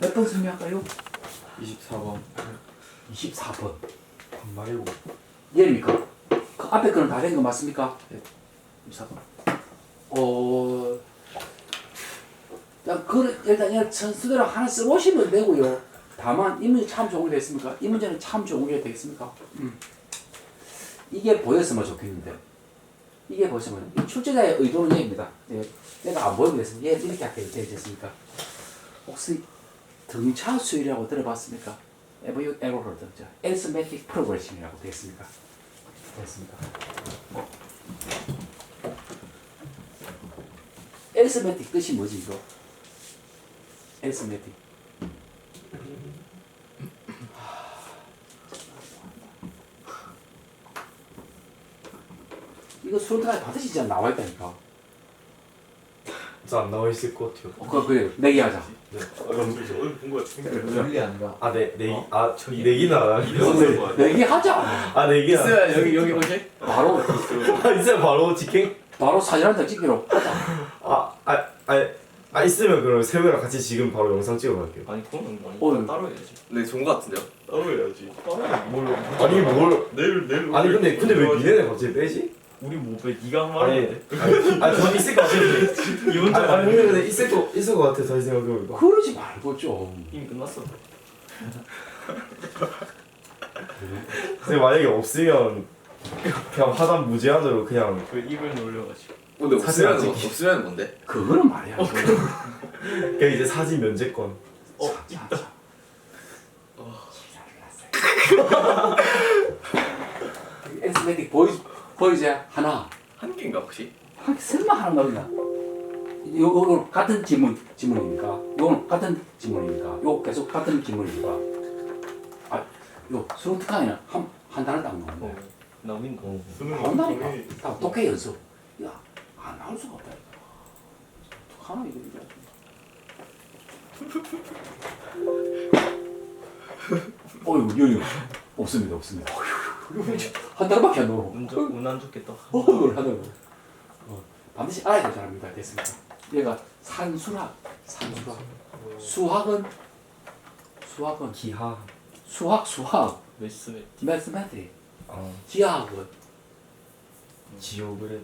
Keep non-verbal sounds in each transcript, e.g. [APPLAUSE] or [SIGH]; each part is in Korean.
몇번 설명할까요? 24번 24번. 말이고 얘입니까? 그 앞에 거는 다된 거 맞습니까? 네. 24번. 어, 자, 그 일단 그냥 선수대로 하나 써보시면 되고요. 다만 이 문제 참 좋은 게 됐습니까? 이 문제는 참 좋은 게 되겠습니까? 음. 이게 보였으면 좋겠는데 이게 보시면 이 출제자의 의도는 얘입니다. 예, 내가 안 보이게 됐으면 얘 이렇게 할게 되겠습니까? 혹시 등차 수율이라고 들어봤습니까? 에버 에버를 듣죠. arithmetic progression이라고 되겠습니까? 됐습니다. arithmetic 뜻이 뭐지 이거? arithmetic. 이거 수능까지 받으시지 않아 나와 있다니까. 저안 나와 있을 것 같아요 어, 그거 그래 내기하자. 네. 그럼 어디 본거 같은데. 물리 아닌가? 아, 네, 내기, 어? 아, 저기 안 하는데. 내기하자. 아, 내기는 안 있어야 여기 여기 뭐지? 바로 아, 있어요, 바로 직행? 바로 사진 한 장 찍기로. 아, 아, 아, 아, 있으면 그럼 세우랑 같이 지금 바로 영상 찍어갈게요. 아니 그건 아니. 어, 따로 해야지. 네 좋은 거 같은데요? 따로 해야지. 따로 해. 뭘? 아니, 뭘. 내일 내일. 아니, 근데, 근데 왜. 니네는 갑자기 빼지? 우리 뭐 빼? 네가 한 아니, 말인데. 아니, 전 있을 것 같은데. [LAUGHS] 이 혼자 아니, 아니, 근데 있을 거, 있을 것 같아, 다시 생각해보니까. 그러지 말고 좀. 이미 끝났어. 근데 만약에 없으면 그냥 하단 무제한으로 그냥 그 입을 놀려가지고. 근데 사진 안 없으면 찍기. 없으면 뭔데? 그거는 말이야. 그냥 이제 사진 면제권. 어, 자, 자, 자. 에스메틱 [LAUGHS] 보이 보이지 하나. 한 개인가 혹시? 한 설마 하나 나오나? 요거 요거 같은 지문 지문입니까? 요거는 같은 지문입니까? 요 계속 같은 지문입니까? 아, 요 수능 특강에는 한한 달을 딱 나오네. 어. 남인가? 나온다니까. 다 독해 연습. 야, 안 나올 수가 없다. 하나 이거 이거. [LAUGHS] 어유 여유 없습니다 없습니다. 어휴, 한 달밖에 안 나오고. 운, 좋- 운안 좋겠다. 어을 하더라고. 어, 반드시 알아야 될 사람입니다. 됐습니다. 얘가 산수학, 산수학. 수학은 수학은 기하. 수학 수학, 메스메. 매스매트릭. 아, 기하학은 지오그래.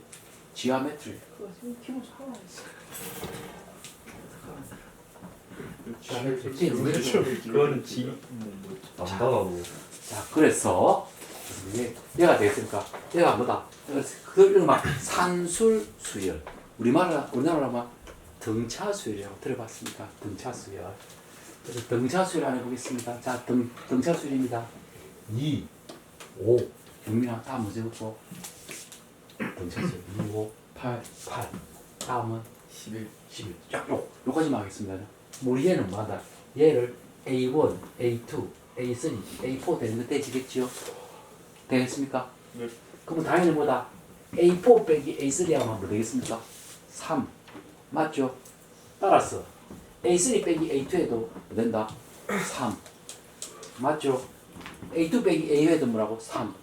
지오메트리. 그거 지금 기본 살아 있어. 그거는 지. 뭐, 안다, 나도. 자, 그래서 이게 얘가 되겠습니까? 얘가 뭐다? 그걸 막 산술 수열. 우리말 우리나라로 막 등차 수열이라고 들어봤습니까? 등차 수열. 그래서 등차 수열 한번 해보겠습니다. 자, 등 등차 수열입니다. 2, 5, 6이나 다 문제 없고 등차 수열 2, 5, 8, 8. 다음은 11. 11. 쫙 요, 요까지만 하겠습니다. 우리 얘는 뭐다? 얘를 A1, A2, A3, A4 되는 거 되시겠지요? 되겠습니까? 네. 그러면 당연히 뭐다? A4 빼기 A3 하면 뭐 되겠습니까? 3. 맞죠? 따라서 A3 빼기 A2 해도 뭐 된다? 3. 맞죠? A2 빼기 A 해도 뭐라고? 3.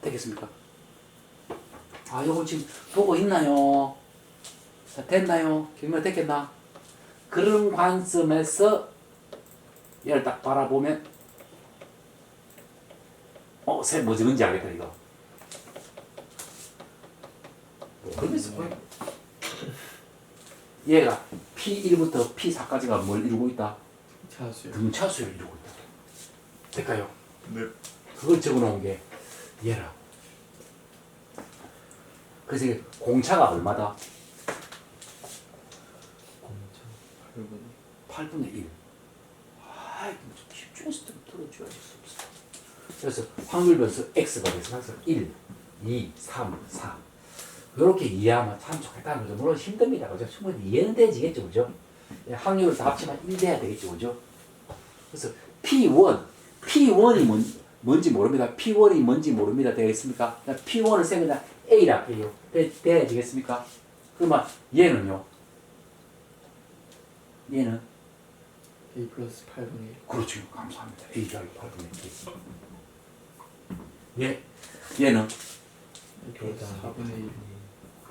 되겠습니까? 아, 요거 지금 보고 있나요? 자, 됐나요? 김면 됐겠나? 그런 관점에서 얘를 딱 바라보면 어, 새 뭐지 뭔지 알겠다 이거. 모르겠어. 뭐. 얘가 P1부터 P4까지가 뭘 이루고 있다? 차수. 등차수를 이루고 있다. 될까요? 네. 그걸 적어놓은 게 얘라. 그래서 이게 공차가 얼마다? 8분의 1. 아, 집중해서 좀 들어줘야지. 그래서 확률 변수 x가 돼서 항상 1, 2, 3, 4. 이렇게 이해하면 참 좋겠다는 거죠. 물론 힘듭니다. 그죠? 충분히 이해는 되지겠죠. 그죠? 예, 확률을 다 합치면 1 돼야 되겠죠. 그죠? 그래서 P1, P1이 뭔, 뭔지 모릅니다. P1이 뭔지 모릅니다. 되겠습니까? P1을 쌤 그냥 A라 해요. 돼, 돼야 되겠습니까? 그러면 얘는요? 얘는 A 플러스 8분의 1. 그렇죠. 감사합니다. A 더하기 8분의 1. 얘, 얘는 A 플러스 4분의 1.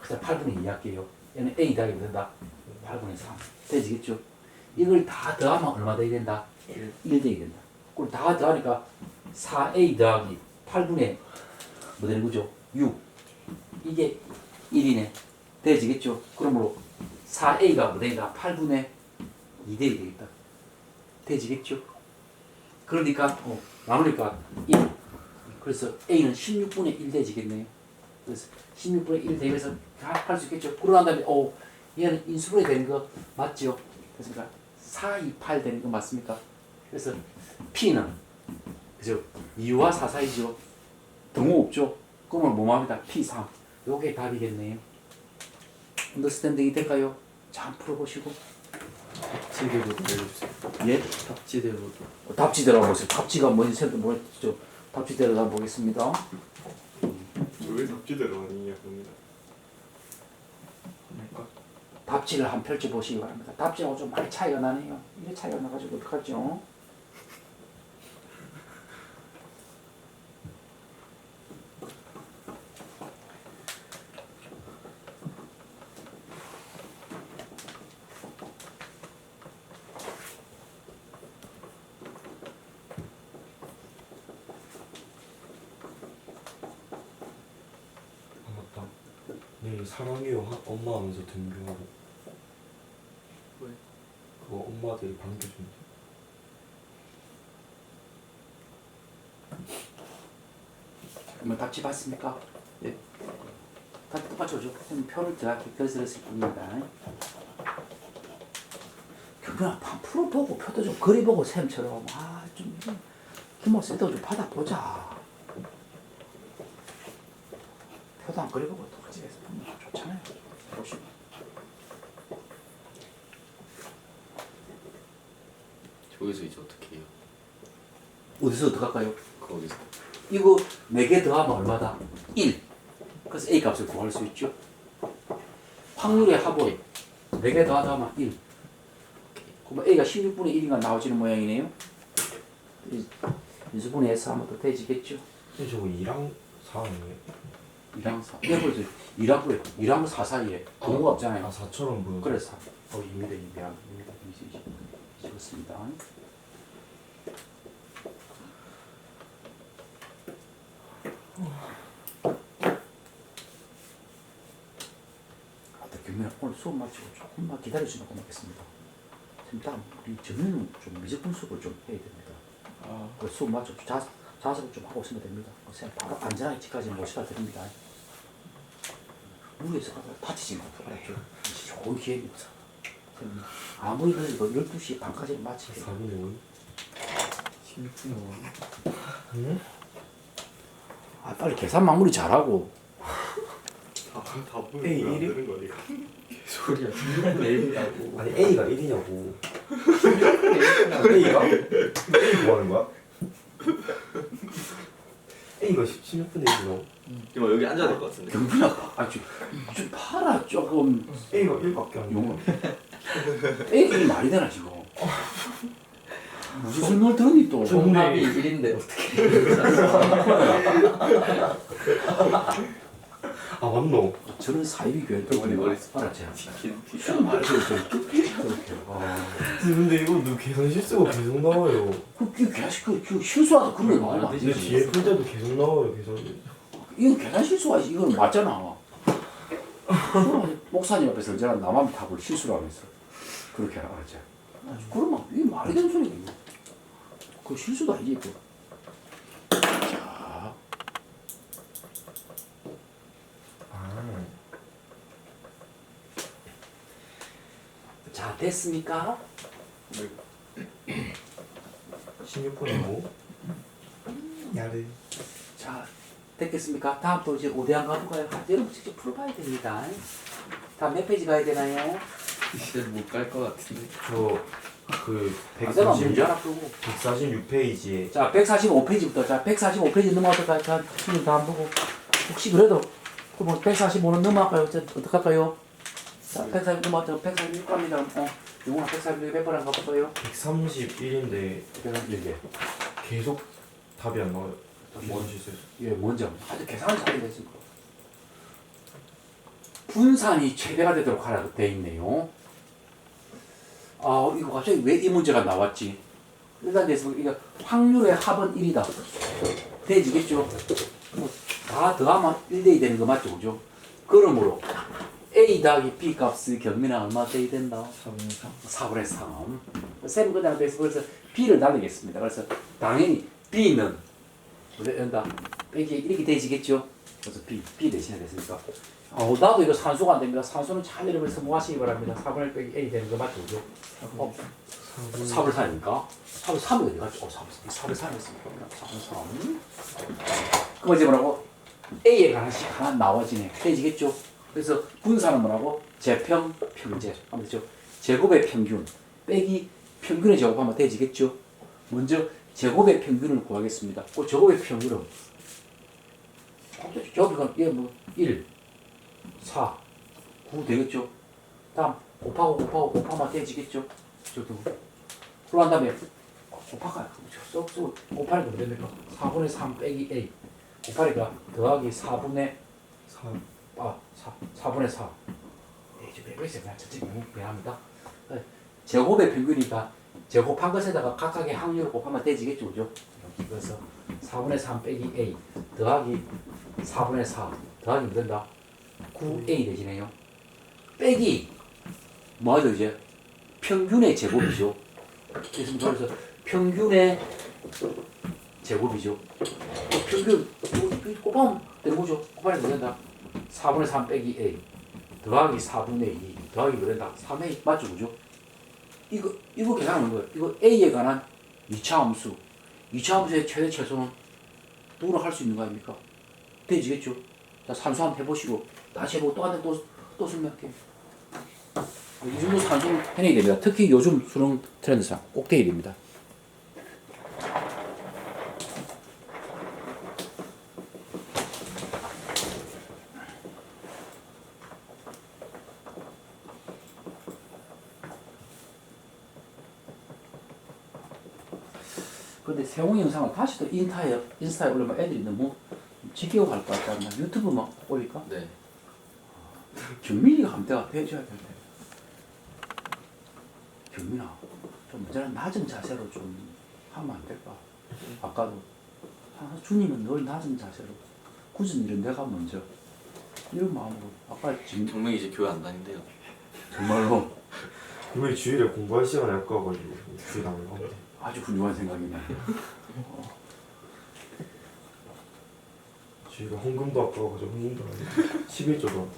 그냥 8분의 2 할게요. 얘는 A 더하기 된다. 8분의 3. 되지겠죠? 이걸 다 더하면 얼마 되게 된다? 1 1 되게 된다. 그럼 다 더하니까 4a 더하기 8분의 뭐 되는 거죠? 6. 이게 1이네. 되지겠죠? 그러므로 4a가 뭐 되니까 8분의 2 되게 되겠다. 되지겠죠? 그러니까 어, 나누니까 1. 그래서 a는 16분의 1 되지겠네요. 그래서 16분의 1 되면서 할수 있겠죠? 그러고 난 다음에 어, 얘는 인수분해 되는 거 맞죠? 그러니까 4, 2, 8 되는 거 맞습니까? 그래서 P는 그죠? 2와 4 사이죠. 등호 없죠? 그러면 뭐합니다 P3. 요게 답이겠네요. 언더스탠딩이 될까요? 자, 한번 풀어보시고. 답지대로도 알려주세요 예? 답지대로도 어, 한번 보세요. 답지가 뭔지 생각 뭐죠? 답지대로 한번 보겠습니다. 왜 답지대로 아니냐 봅니다. 할까? 답지를 한번 펼쳐보시기 바랍니다. 답지하고 좀 많이 차이가 나네요. 이게 차이가 나가지고 어떡하죠? 아 맞다. 내일 사랑해요 하- 엄마 하면서 등교하고. 왜? 그거 엄마들이 반겨준대. 그러면 답지 봤습니까? 예. 답 똑같이 오죠. 그럼 표를 정확히 그렸을 뿐입니다. 그냥 판 풀어 보고 표도 좀 그려보고 쌤처럼 아좀 김호쌤도 좀 받아 보자. 표도 안 그려보고 똑같이 해서 보면 좋잖아요. 보시면. 저기서 이제 어떻게 해요? 어디서 더 갈까요? 거기서 이거 4개 더하면 얼마다? 1. 그래서 A 값을 구할 수 있죠. 확률의 합은 4개 더하면 1. 그러면 A가 16분의 1인가 나오지는 모양이네요. 이- 인수분해 해서 하면 더 되지겠죠. 근데 저거 2랑 4 아니에요? 2랑 4. 네, 그래서 2랑 그래. 2랑 4 사이에 동호가 없잖아요. 아 4처럼 보여. 그래서 어, 2m 200, 2m 20, 찍었습니다. 아따 김민아 오늘 수업 마치고 조금만 기다려주면 고맙겠습니다. 지금 다음 우리 저는 좀 미적분 수업을 좀 해야 됩니다. 아 그 수업 마치고 자, 자습을 좀 하고 있으면 됩니다. 그쌤 바로 안전하게 집까지 모시다 드립니다. 무리해서 다치지 말고 알았죠? 좋은 기회입니다. 쌤, 아무리 그래도 12시 반까지 마치게 4분의 5. 16분의 5 응? 아, 빨리 계산 마무리 잘하고 다 보여. A 안 일이? 되는 거 아니야? 소리야 16분의 1이라고 아니 A가 1이냐고. 16분의 1이라고 A가? A 뭐 하는 거야? A가 16분의 1이라고. 이거 여기 앉아야 될 것 같은데 경빈아 아, 좀, 좀 팔아 조금 A가 1밖에 안 용어 돼. 애기 말이 되나 지금? 무슨 설명을 들었니 또? 정답이 1인데 어떻게 아 맞노. 저는 사이비 교회 머리 알았지 치킨 무슨 그렇게. 아, 근데 이거 너 계산 실수가 계속 나와요. 그, 그, 그, 그, 실수하다 그런 거 말이야 근데 뒤에 풀 때도 계속 나와요 계산이. 이건 계산 실수가 이건 맞잖아. 목사님 앞에서 언제나 나만 답을 실수를 하면서 그렇게 하라 그랬지. 그러면 이게 말이 되는 소리야 이거. 그 실수도 아니지 그. 자, 아. 자 됐습니까? 16분의 5. 야르. 자 됐겠습니까? 다음 또 이제 오대한 가볼까요? 아, 여러분 직접 풀어봐야 됩니다. 다음 몇 페이지 가야 되나요? 이제 못 갈 것 같은데 저그 아내가 문제 146, 하나 풀고. 146페이지에 자 145페이지부터 자 145페이지 넘어갈까요? 자 수능 다안 보고 혹시 그래도 그럼 145는 넘어갈까요? 자 어떡할까요? 자 146 넘어가죠 146 갑니다 어 이거는 146 몇 번을 가볼까요? 131인데 131개 계속 답이 안 나와요. 뭔 실수? 예 먼저 아주 계산을 잘해야 되지 분산이 최대가 되도록 하라고 돼 있네요 아 이거 갑자기 왜 이 문제가 나왔지? 일단 돼서 이거 확률의 합은 1이다. 돼지겠죠? 뭐다 더하면 1대2 되는 거 맞죠? 그죠? 그러므로 A 더하기 B 값의 경미는 얼마 돼야 된다? 3분 3 4분의 3. 셈 그냥 돼서 그래서 B를 날리겠습니다. 그래서 당연히 B는 우리 빼기 이렇게 되지겠죠? 그래서 B, B 대신에 됐으니까. 어, 나도 이거 산수가 안 됩니다. 산수는 잘 여러분 성공하시기 바랍니다. 4분의 빼기 A 되는 거 맞죠? 그죠? 어, 4분의 4니까 4분의 3이 어디 갔죠? 어, 4분의 3. 4분의 3이었습니다. 4분의 3. 그럼 이제 뭐라고? A에 관한씩 하나 나와지네. 되지겠죠? 그래서 분사는 뭐라고? 제평, 평제. 하면 되죠? 제곱의 평균 빼기 평균의 제곱하면 되지겠죠? 먼저 제곱의 평균을 구하겠습니다. 그 제곱의 평균은 제곱이 얘뭐 1, 4, 9 되겠죠? 다음 곱하고 곱하고 곱하면 되지겠죠? 저도 그러한 다음에 곱하가 쏙쏙 곱하니까 뭐 됩니까? 4분의 3 빼기 A 곱하니까 더하기 4분의 4 아, 4, 4분의 4. 네, 이제 빼고 있어요. 그냥 무 미안합니다. 네, 제곱의 평균이니까 제곱한 것에다가 각각의 확률을 곱하면 되지겠죠, 그죠? 그래서 4분의 3 빼기 A 더하기 4분의 4 더하기 뭐 된다? 9A 되시네요. 빼기 뭐하죠, 이제? 평균의 제곱이죠. 그래서 그래서 평균의 제곱이죠. 평균 이거 곱하면 되는 거죠. 곱하면 뭐 된다? 4분의 3 빼기 A 더하기 4분의 2 더하기 뭐 된다? 3A 맞죠 그죠? 이거 이거 계산하는 거예요. 이거 A에 관한 2차 함수 2차 함수의 최대 최소는 누구나 할 수 있는 거 아닙니까? 되지겠죠? 자 산수 한번 해보시고 다시 해보고 또 한번 또, 또 설명할게요. 이 정도 산수는 해내야 됩니다. 특히 요즘 수능 트렌드상 꼭 돼야 됩니다. 근데 세홍이 영상을 다시 또 인스타에 인스타에 올리면 애들이 너무 지겨워 할 것 같다. 나 유튜브 막 올릴까? 네. 경민이가 감대가 해줘야 될 텐데. 경민아, 좀 언제나 낮은 자세로 좀 하면 안 될까? 아까도 아, 주님은 늘 낮은 자세로 굳은 일은 내가 먼저 이런 마음으로 아까 지금 정명이 이제 교회 안 다닌대요. 정말로 왜 주일에 공부할 시간이 아까워가지고 주일 안 가고 아주 훌륭한 생각이네. 주일에 헌금도 아까워가지고 헌금도 안 해. 11조도 안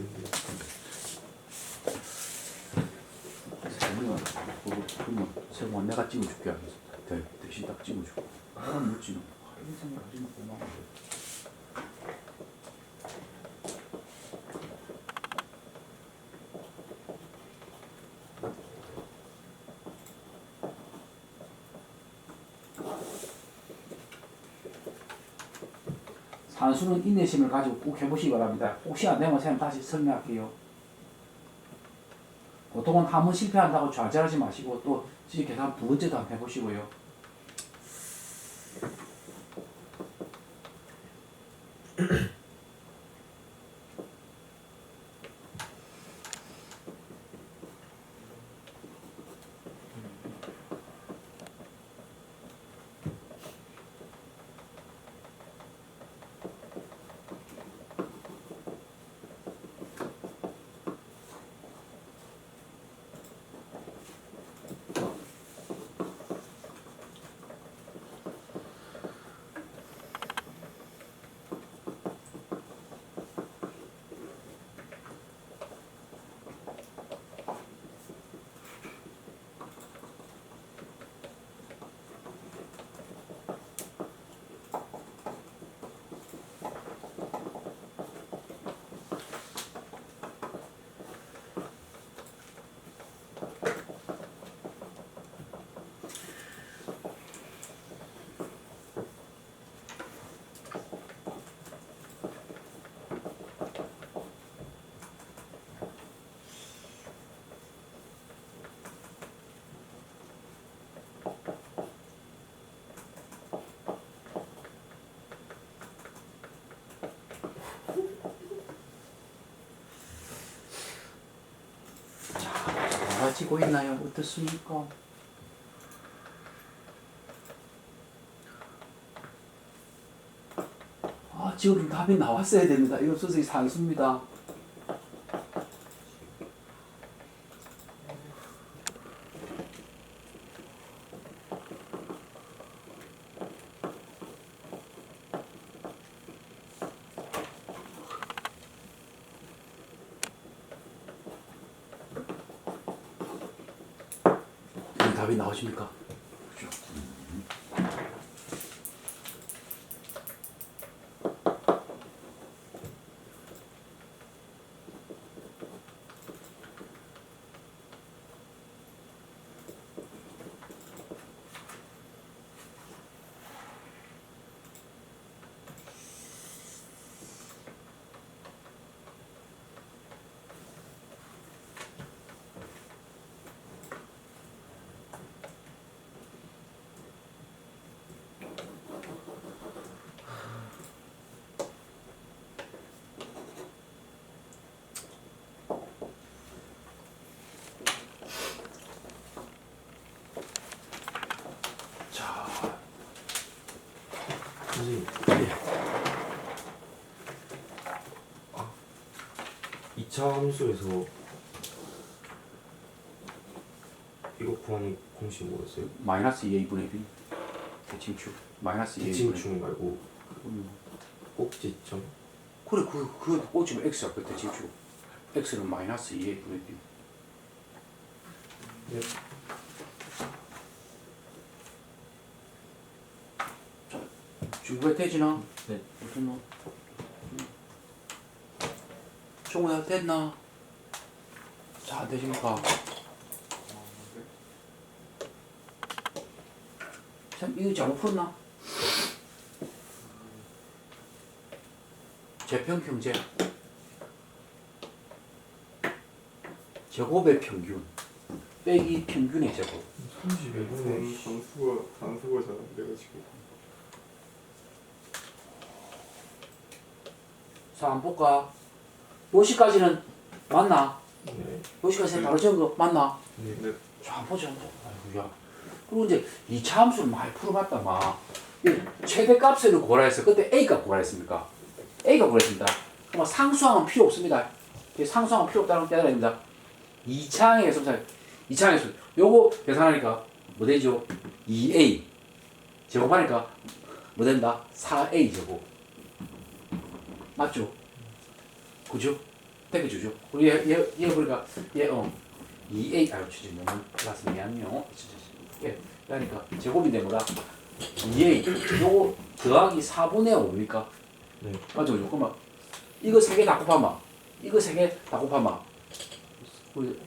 그러면 세훈아 내가 찍어줄게 하면서 대, 대신 딱 찍어주고 나는 묻지는 이런 생각하지 마. 고마워 산수는 인내심을 가지고 꼭 해보시기 바랍니다. 혹시 안 되면 선생님 다시 설명할게요. 보통은 한번 실패한다고 좌절하지 마시고 또 계산 두 번째도 한번 해보시고요. 지고 있나요? 어떻습니까? 아, 지금 답이 나왔어야 됩니다. 이거 선생님 산수입니다. 나오십니까? 선생님. 아, 2차 함수에서 이거 구하는 공식 뭐였어요? 마이너스 2a분의 b 대칭축 마이너스 2a분의 대칭충 말고 음. 꼭지점 그래 그, 그 꽂히면 x야 그 대칭축 x는 마이너스 2a분의 b 네. 지금 왜 되지나? 네. 무슨 뭐? 종우야 됐나? 자, 안 되십니까? 참, 이거 잘못 풀었나? 재평 경제 제곱의 평균 빼기 평균의 제곱 32분의 단수가 단수가 잘 안 돼가지고 자, 한번 볼까? 요시까지는 맞나? 네. 요시까지 바로 적은 거 맞나? 네. 네. 자, 한번 보자. 아이고 야. 그리고 이제 이 차 함수를 많이 풀어봤다, 막. 이 최대 값을 고라했어. 그때 A값 고라했습니까? A값 고라했습니다. 그럼 상수항은 필요 없습니다. 이 상수항은 필요 없다는 게 아닙니다. 2차항의 점수, 2차항의 수. 요거 계산하니까 뭐 되죠? 2A. 제곱하니까 뭐 된다? 4A 제곱. 맞죠? 그죠? 되게주죠. 그리고 얘, 얘, 얘 보니까 얘, 어. 2A, 아유, 진짜 너무 플러스 미안해요. 진짜, 예. 그러니까 제곱인데 뭐다? 2A. 요거 더하기 4분의 5입니까? 네. 맞죠? 그죠? 그러면 이거 세 개 다 곱하면 이거 세 개 다 곱하면 그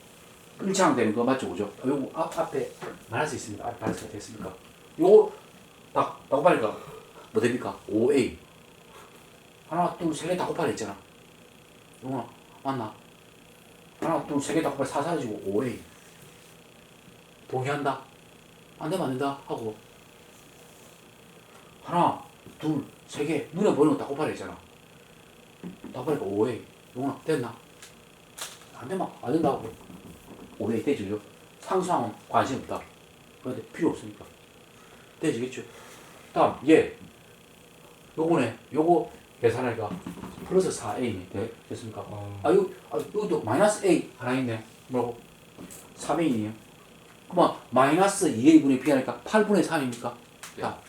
1차항 되는 거 맞죠? 그죠? 아, 요거 앞, 앞에 마이너스 있습니다. 앞에 마이너스가 됐습니까? 요거 다, 다 곱하니까 뭐 됩니까? 5A. 하나, 둘, 세개다 곱하라 했잖아. 용아, 맞나? 하나, 둘, 세개다 곱하면 4 사라지고 5A. 동의한다? 안 되면 안 된다? 하고. 하나, 둘, 세 개. 눈에 보이는 거다 곱하라 했잖아. 다 곱하니까 5A. 용아, 됐나? 안 되면 안 된다 하고. 5A 되죠? 상수항은 관심 없다. 그런데 필요 없으니까. 되지겠죠? 다음, 얘. 요거네. 요거 계산하니까 플러스 4A 네, 됐습니까? 아, 아, 요, 아, 여기도 마이너스 A 하나 있네. 뭐라고? 3A이네요. 그러면 마이너스 2A분의 B 하니까 8분의 3입니까? 야,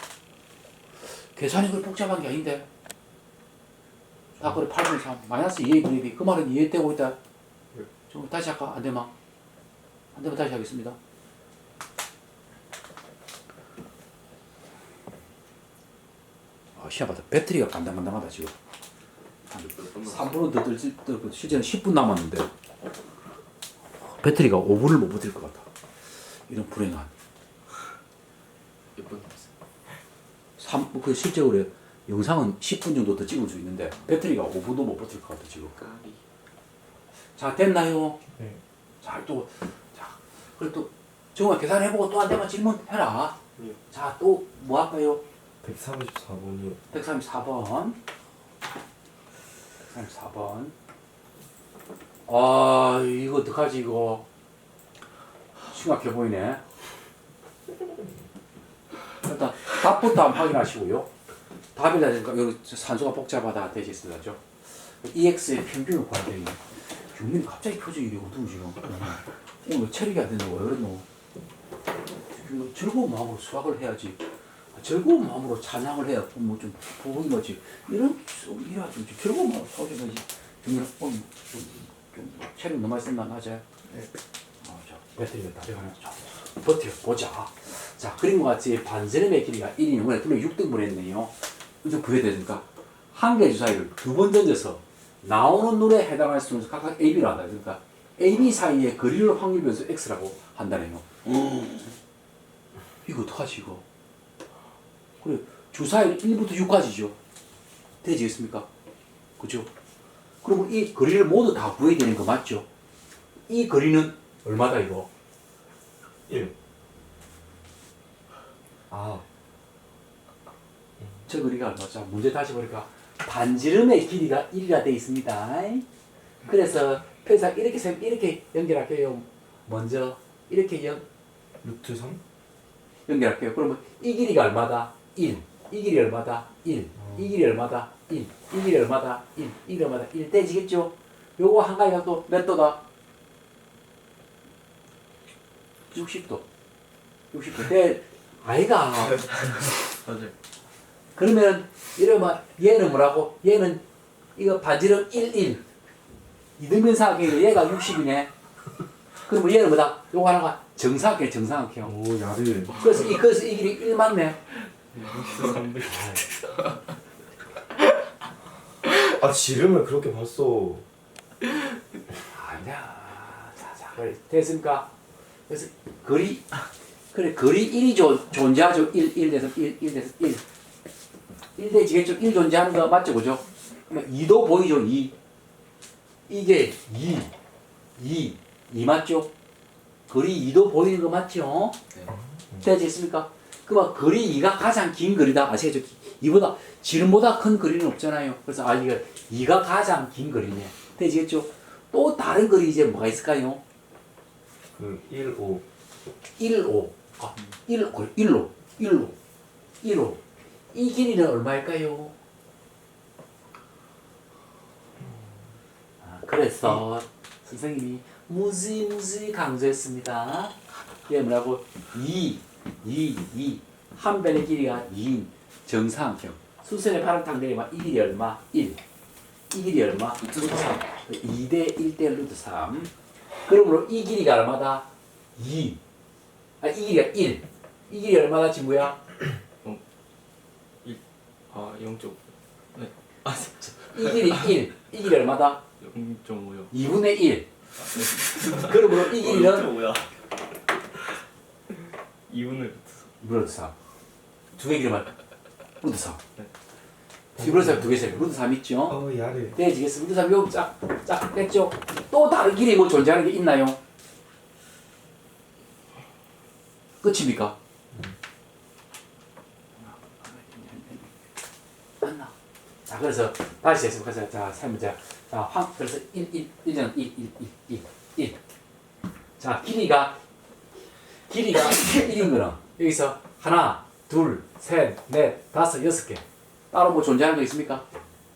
계산이 그렇게 복잡한 게 아닌데. 다 그래 8분의 3. 마이너스 2A분의 B. 그 말은 이해되고 있다. 네. 좀 다시 할까? 안 되면? 안 되면 다시 하겠습니다. 시합하다. 배터리가 간당간당하다, 지금. 한 3분은 더 들지, 더, 실제는 10분 남았는데 배터리가 5분을 못 버틸 것 같아. 이런 불행한. 몇분 남았어요? 3, 그 실제로 영상은 10분 정도 더 찍을 수 있는데 배터리가 5분도 못 버틸 것 같아 지금. 자 됐나요? 네. 자 또, 자 그리고 또 정말 계산해보고 또 안 되면 질문해라. 예. 자또 뭐 할까요? 134번이요. 134번. 134번. 아, 이거 어떡하지, 이거. 심각해 보이네. 일단 답부터 한번 확인하시고요. 답이라든가 여기 산소가 복잡하다 되셨어죠. EX의 평균을 구하야 되네. 윤민이 갑자기 표정이 이래 어두워 지금. 오늘 체력이 안 된다고 왜 그랬노? 마음으로 수학을 해야지. 즐거운 마음으로 찬양을 해야 뭐좀 부흥이 뭐지. 이런 좀 이래야 좀 즐거운 마음으로 해야지. 윤민아 오늘 좀, 좀 체력 너무 쓴다 맞아요? 네. 어, 자, 배터리가 다 돼가네. 자, 버텨 보자. 자, 그림과 같이 반지름의 길이가 1이면 이번에 둘러 6등분 했네요. 이제 구해야 되니까 한 개 주사위를 두 번 던져서 나오는 눈에 해당할 수 있는 각각 AB로 한다. 그러니까 AB 사이의 거리를 확률 변수 X라고 한다네요. 이거 어떡하지 이거? 그래 주사위 1부터 6까지죠. 되지겠습니까? 그죠? 그러면 이 거리를 모두 다 구해야 되는 거 맞죠? 이 거리는 얼마다 이거? 1. 아, 저 거리가 얼마죠? 문제 다시 보니까 반지름의 길이가 1이라 되어 있습니다. 그래서 표상 이렇게 세- 이렇게 연결할게요. 먼저 이렇게 연, 루트 3? 연결할게요. 그러면 이 길이가 얼마다? 1. 이 길이 얼마다? 1. 이 길이 얼마다? 1. 이 길이 얼마다? 1. 이 길이 얼마다? 1 되지겠죠? 요거 한 가지가 또몇 도다? 60도. 60도. 돼. 아이가. [LAUGHS] 맞아요. 그러면 이러면 얘는 뭐라고? 얘는 이거 반지름 1, 1. 이등변 사각형이 얘가 60이네. 그러면 얘는 뭐다? 요거 하나가 정사각형, 정사각형. 오, 야르. 그래서 이, 그래서 이 길이 1 맞네. 아, 지름을 그렇게 봤어. 아니야. 자, 자, 그래. 됐습니까? 그래서 거리, 그래, 거리 1이 존, 존재하죠. 1, 1 돼서 1, 1 돼서 1. 1 되지겠죠? 1 존재하는 거 맞죠? 그죠? 그러면 2도 보이죠? 2. 이게 2, 2, 2 맞죠? 거리 2도 보이는 거 맞죠? 네. 되겠습니까? 그러면 거리 2가 가장 긴 거리다. 아시겠죠? 이보다 지름보다 큰 거리는 없잖아요. 그래서 아 이거 2가 가장 긴 거리네. 되지겠죠? 또 다른 거리 이제 뭐가 있을까요? 그 1, 5. 1, 5. 아, 1, 1로, 1로, 1로. 이 길이는 얼마일까요? 아, 그래서 선생님이 무지무지 강조했습니다. 이게 뭐라고? 2, 2, 2. 한 변의 길이가 2인 정사각형. 수선의 파란탕 내리면 이 길이 얼마? 1. 이 길이 얼마? 루트 3. 2대 1대 루트 3. 그러므로 이 길이가 얼마다? 2. 아, 이 길이가 1. 이 길이 얼마나 친구야? 아 0.5. 네. 아 진짜. 이 길이 1. 이 길이 얼마다? 0.5요. 2분의 1. 그러므로 이 길이는? 2분의 루트 3. 두개 길이만 루트 3. 네. 루트 3 두개 세요. 루트 3 있죠? 어. 되지겠습니다. 루트 3 요거 쫙, 쫙 뺐죠? 또 다른 길이 뭐 존재하는 게 있나요? 끝입니까? 맞나? 자, 그래서 다시 해서 자, 세 문제. 자, 황 그래서 1 1 1은 1 1 1 1 1. 자, 길이가 길이가 [LAUGHS] 1인 거는 여기서 하나, 둘, 셋, 넷, 다섯, 여섯 개. 따로 뭐 존재하는 거 있습니까?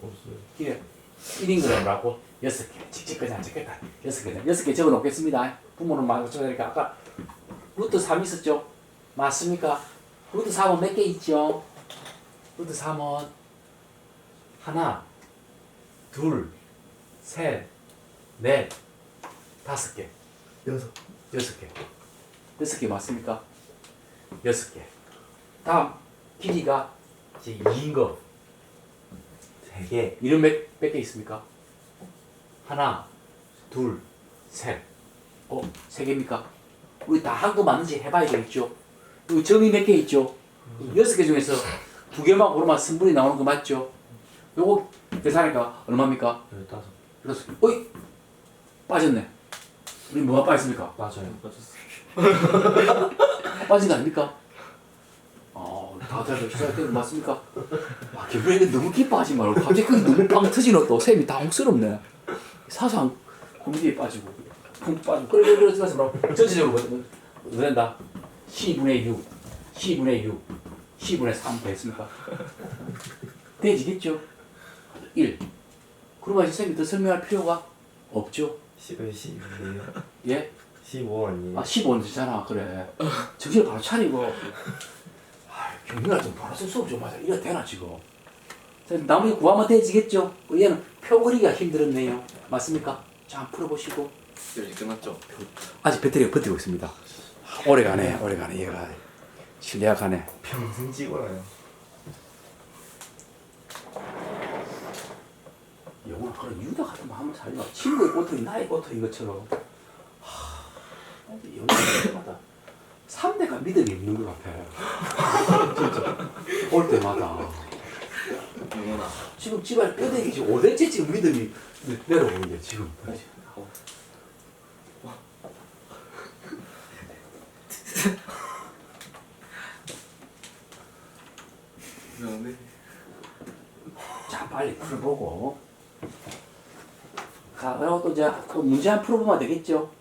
없어요. 길이 1인 거는 뭐라고? 여섯 개. 직접까지 안 적겠다. 여섯 개. 여섯 개 적어 놓겠습니다. 부모는 맞춰니까 아까 루트 3 있었죠? 맞습니까? 루트 3은 몇 개 있죠? 루트 3은 하나, 둘, 셋, 넷, 다섯 개, 여섯. 여섯 개. 여섯 개 맞습니까? 여섯 개. 다음 길이가 이제 2인 거. 세 개. 이런 몇, 몇개 있습니까? 하나, 둘, 셋. 어, 세 개입니까? 우리 다 한 거 맞는지 해봐야 되겠죠? 여기 점이 몇 개 있죠? 여섯 개 중에서 두 개만 고르면 승분이 나오는 거 맞죠? 요거 계산하니까 얼마입니까? 15. 그래서, 어이! 빠졌네. 우리 뭐가 빠졌습니까? 맞아요. 맞았어. [LAUGHS] 빠진 거 아닙니까? 어, 다들 시작 때는 맞습니까? 아, 기분이 너무 기뻐하지 말고 갑자기 그 너무 빵 터지노 또 쌤이 당혹스럽네. 사소한 고민에 빠지고 쿵 빠지고 그래 그래 그래 그래서 뭐 전체적으로 뭐, 어떻게 된다? 10분의 6, 10분의 6, 10분의 3 됐습니까? 되지겠죠? 1. 그러면 이제 선생님이 더 설명할 필요가 없죠? 10에 12예요. 예? 15 아니에요? 아, 15원 되잖아. 그래. 정신 바로 차리고. 아, 경민아 좀 바로 쓸수 없죠. 맞아. 이래 되나, 지금. 나머지 구하면 되지겠죠? 얘는 표 그리기가 힘들었네요. 맞습니까? 자, 한번 풀어보시고. 이제 끝났죠? 아직 배터리가 버티고 있습니다. 오래 가네, 오래 가네, 얘가. 가네. 평생 찍어놔요. 영화 그런 유다 같은 거 한번 살려. 친구의 꼬투리, 나의 꼬투리 이것처럼. 하, 영화 때마다 3대가 믿음이 있는 것 같아. [LAUGHS] 진짜. 올 때마다. 영원아. 지금 집안 뼈대기 지금 5대째 지금 믿음이 내려오는 게 지금. 미안해. 자, 빨리 풀어보고. 자, 그리고 또 이제 그 문제 한 풀어보면 되겠죠?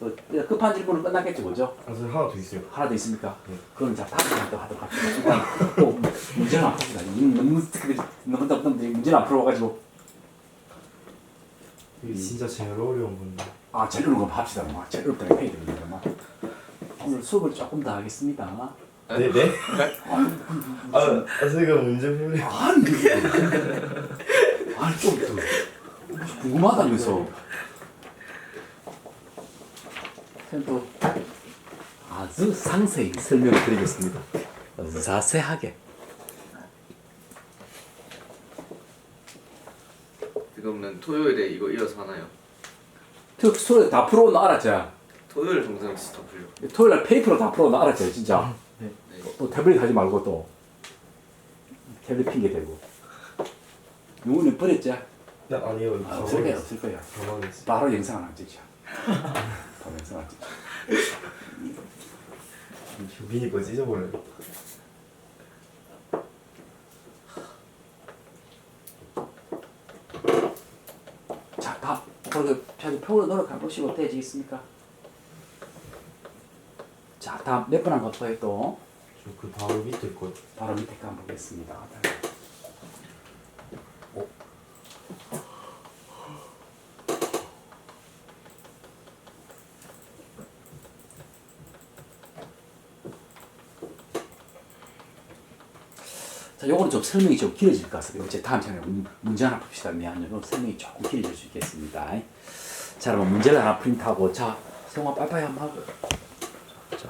예. 그 급한 질문은 끝났겠죠, 뭐죠? 아, 저 하나 더 있어요. 하나 더 있습니까? 네. 그럼 자 다시 또 하도록 합시다. 또 문제는 안. 이 너무 너무 너무 문제는 안 풀어가지고 이게 진짜 제일 어려운 건데. 아 제일 어려운 거 합시다. 막 제일 어렵다는 게 해야 됩니다. 막. 오늘 수업을 조금 더 하겠습니다. 네, 네? 아, 아, 제가 문제 풀려. 아니 아니 좀더 궁금하다면서. 선생님 또 아주 상세히 설명을 드리겠습니다. 자세하게. 그러면 토요일에 이거 이어서 하나요? 그 소리 다 풀어오는 거 알았죠? 토요일 동상 진짜 풀려. 토요일 날 페이퍼로 다 풀어오는 거 알았죠? 진짜? 네. 또 태블릿 하지 말고 또 태블릿 핑계 대고 버렸죠? 네, 아니요. 아, 없을 거야 없을 거야. 바로 영상을 안 찍자 [LAUGHS] 안 찍자 미니 거 찢어버려요. 자, 다 거기 저기 표로 노력해 보시고 되지겠습니까? 자, 다음 몇번한거 더해 또 저 그 바로 밑에 거. 바로 밑에 거 한번 보겠습니다. 오. 자, 좀 설명이 좀 길어질 것 같아요. 이제 다음 시간에 문- 문제 하나 풉시다. 미안해요. 설명이 조금 길어질 수 있겠습니다. 자, 그러면 문제를 하나 프린트하고, 자, 성화 빨리빨리 한번 하고. 자,